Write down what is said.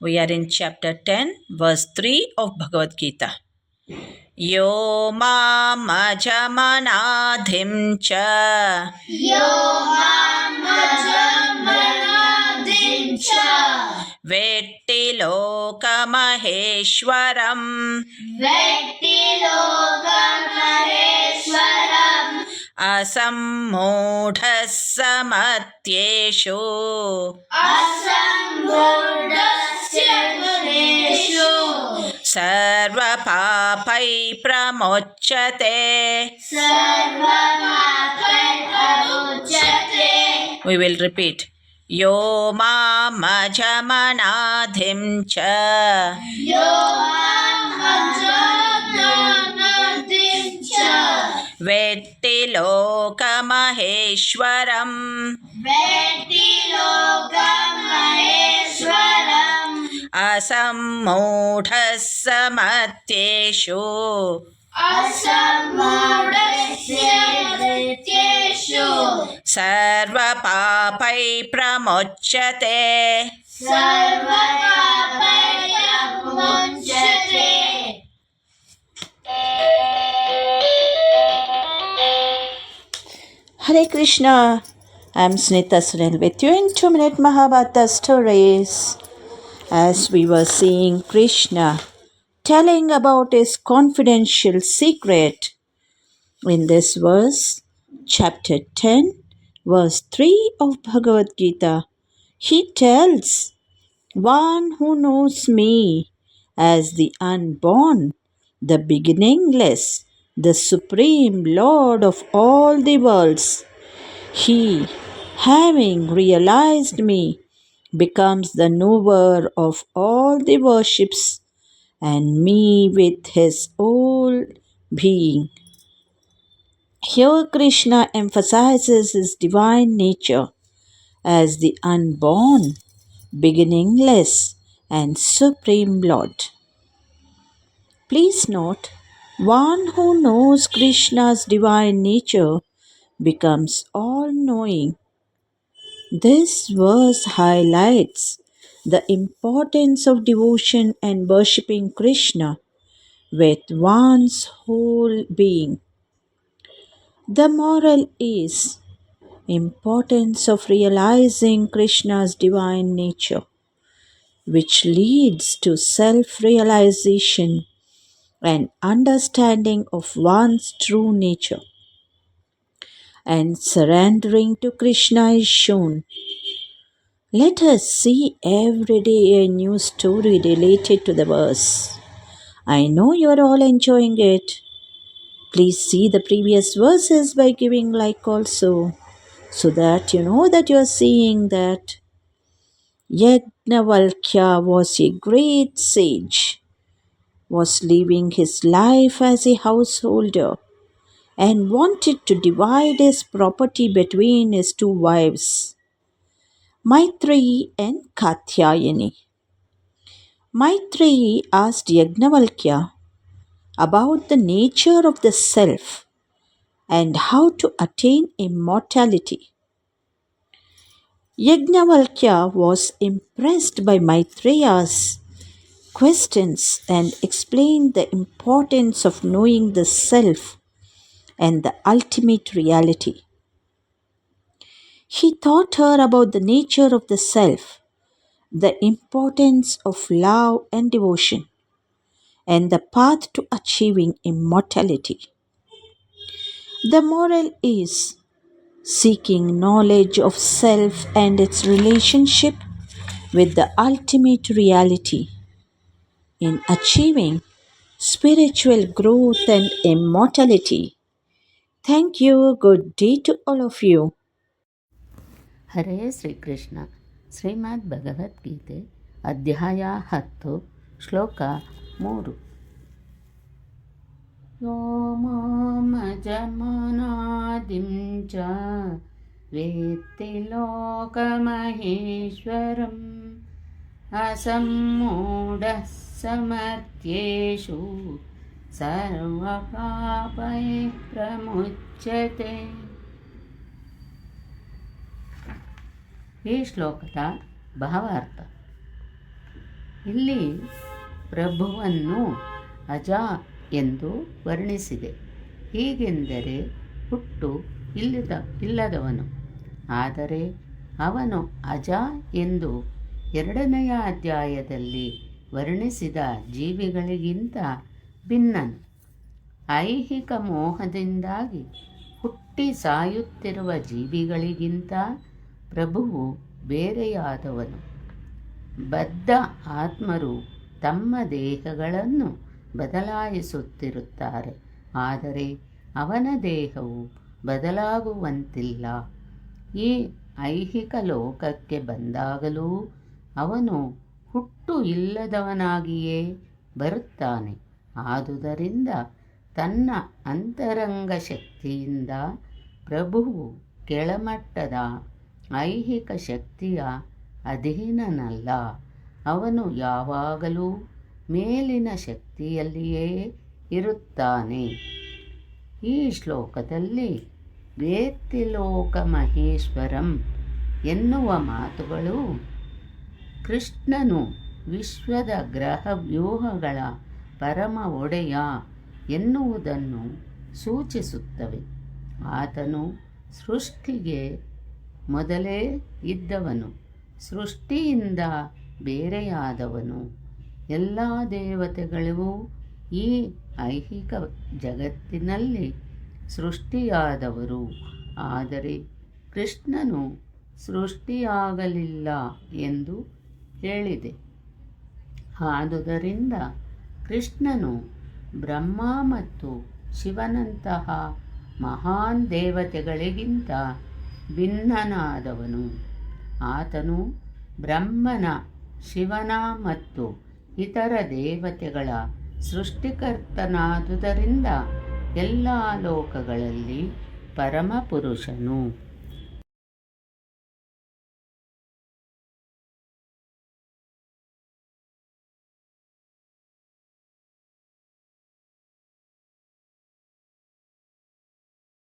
We are in chapter 10, verse 3 of Bhagavad Gita. यो मामजमनाधिं च यो मामजमनादिं च वेत्ति लोकमहेश्वरम् वेत्ति लोकमहेश्वरम् असम्मूढः समत्येषु असम्मूढस्य गुणेषु सर्व पापै प्रमोच्यते। सर्व पापै प्रमोच्यते। वी विल रिपीट यो मामजमनाधिं च। यो वेत्ति लोकमहेश्वरम्। वेत्ति लोकमहेश्वर असम्मूढः समत्येषु सर्वपापै प्रमुच्यते Hare Krishna. I'm Snita Sunil with you in 2 Minute Mahabharata stories. As we were seeing Krishna telling about his confidential secret. In this verse, chapter 10, verse 3 of Bhagavad Gita, he tells, One who knows me as the unborn, the beginningless, the supreme Lord of all the worlds, he, having realized me, becomes the knower of all the worships and me with his whole being. Here Krishna emphasizes his divine nature as the unborn, beginningless, and supreme Lord. Please note, one who knows Krishna's divine nature becomes all knowing. This verse highlights the importance of devotion and worshipping Krishna with one's whole being. The moral is importance of realizing Krishna's divine nature, which leads to self-realization and understanding of one's true nature. And surrendering to Krishna is shown. Let us see every day a new story related to the verse. I know you are all enjoying it. Please see the previous verses by giving like also so that you know that you are seeing that Yajnavalkya was a great sage, was living his life as a householder and wanted to divide his property between his two wives, Maitreyi and Katyayani. Maitreyi asked Yajnavalkya about the nature of the self and how to attain immortality. Yajnavalkya was impressed by Maitreya's questions and explained the importance of knowing the self and the ultimate reality. He taught her about the nature of the self, the importance of love and devotion, and the path to achieving immortality. The moral is seeking knowledge of self and its relationship with the ultimate reality in achieving spiritual growth and immortality. Thank you. Good day to all of you. ಹರೇ ಶ್ರೀಕೃಷ್ಣ ಶ್ರೀಮದ್ ಭಗವದ್ಗೀತೆ ಅಧ್ಯಾಯ ಹತ್ತು ಶ್ಲೋಕ ಮೂರು ಯೋ ಮಾಮಜಮನಾದಿಂ ಚ ವೇತ್ತಿ ಲೋಕಮಹೇಶ್ವರಂ असम्मूढः समर्थ्येषु सर्वपापैः प्रमुच्यते ಈ ಶ್ಲೋಕದ ಭಾವಾರ್ಥ ಇಲ್ಲಿ ಪ್ರಭುವನ್ನು ಅಜ ಎಂದು ವರ್ಣಿಸಿದೆ ಹೀಗೆಂದರೆ ಹುಟ್ಟು ಇಲ್ಲದ ಇಲ್ಲದವನು ಆದರೆ ಅವನು ಅಜ ಎಂದು ಎರಡನೆಯ ಅಧ್ಯಾಯದಲ್ಲಿ ವರ್ಣಿಸಿದ ಜೀವಿಗಳಿಗಿಂತ ಭಿನ್ನನು. ಐಹಿಕ ಮೋಹದಿಂದಾಗಿ ಹುಟ್ಟಿ ಸಾಯುತ್ತಿರುವ ಜೀವಿಗಳಿಗಿಂತ ಪ್ರಭುವು ಬೇರೆಯಾದವನು. ಬದ್ಧ ಆತ್ಮರು ತಮ್ಮ ದೇಹಗಳನ್ನು ಬದಲಾಯಿಸುತ್ತಿರುತ್ತಾರೆ. ಆದರೆ ಅವನ ದೇಹವು ಬದಲಾಗುವಂತಿಲ್ಲ. ಈ ಐಹಿಕ ಲೋಕಕ್ಕೆ ಬಂದಾಗಲೂ ಅವನು ಹುಟ್ಟು ಇಲ್ಲದವನಾಗಿಯೇ ಬರುತ್ತಾನೆ. ಆದುದರಿಂದ ತನ್ನ ಅಂತರಂಗ ಶಕ್ತಿಯಿಂದ ಪ್ರಭುವು ಕೆಳಮಟ್ಟದ ಐಹಿಕ ಶಕ್ತಿಯ ಅಧೀನನಲ್ಲ. ಅವನು ಯಾವಾಗಲೂ ಮೇಲಿನ ಶಕ್ತಿಯಲ್ಲಿಯೇ ಇರುತ್ತಾನೆ. ಈ ಶ್ಲೋಕದಲ್ಲಿ ವೇತ್ತಿಲೋಕ ಮಹೇಶ್ವರಂ ಎನ್ನುವ ಮಾತುಗಳು ಕೃಷ್ಣನು ವಿಶ್ವದ ಗ್ರಹ ವ್ಯೂಹಗಳ ಪರಮ ಒಡೆಯ ಎನ್ನುವುದನ್ನು ಸೂಚಿಸುತ್ತವೆ. ಆತನು ಸೃಷ್ಟಿಗೆ ಮೊದಲೇ ಇದ್ದವನು. ಸೃಷ್ಟಿಯಿಂದ ಬೇರೆಯಾದವನು. ಎಲ್ಲ ದೇವತೆಗಳಿಗೂ ಈ ಐಹಿಕ ಜಗತ್ತಿನಲ್ಲಿ ಸೃಷ್ಟಿಯಾದವರು. ಆದರೆ ಕೃಷ್ಣನು ಸೃಷ್ಟಿಯಾಗಲಿಲ್ಲ ಎಂದು ಹೇಳಿದೆ. ಆದುದರಿಂದ ಕೃಷ್ಣನು ಬ್ರಹ್ಮ ಮತ್ತು ಶಿವನಂತಹ ಮಹಾನ್ ದೇವತೆಗಳಿಗಿಂತ ಭಿನ್ನನಾದವನು. ಆತನು ಬ್ರಹ್ಮನ, ಶಿವನ ಮತ್ತು ಇತರ ದೇವತೆಗಳ ಸೃಷ್ಟಿಕರ್ತನಾದುದರಿಂದ ಎಲ್ಲ ಲೋಕಗಳಲ್ಲಿ ಪರಮಪುರುಷನು.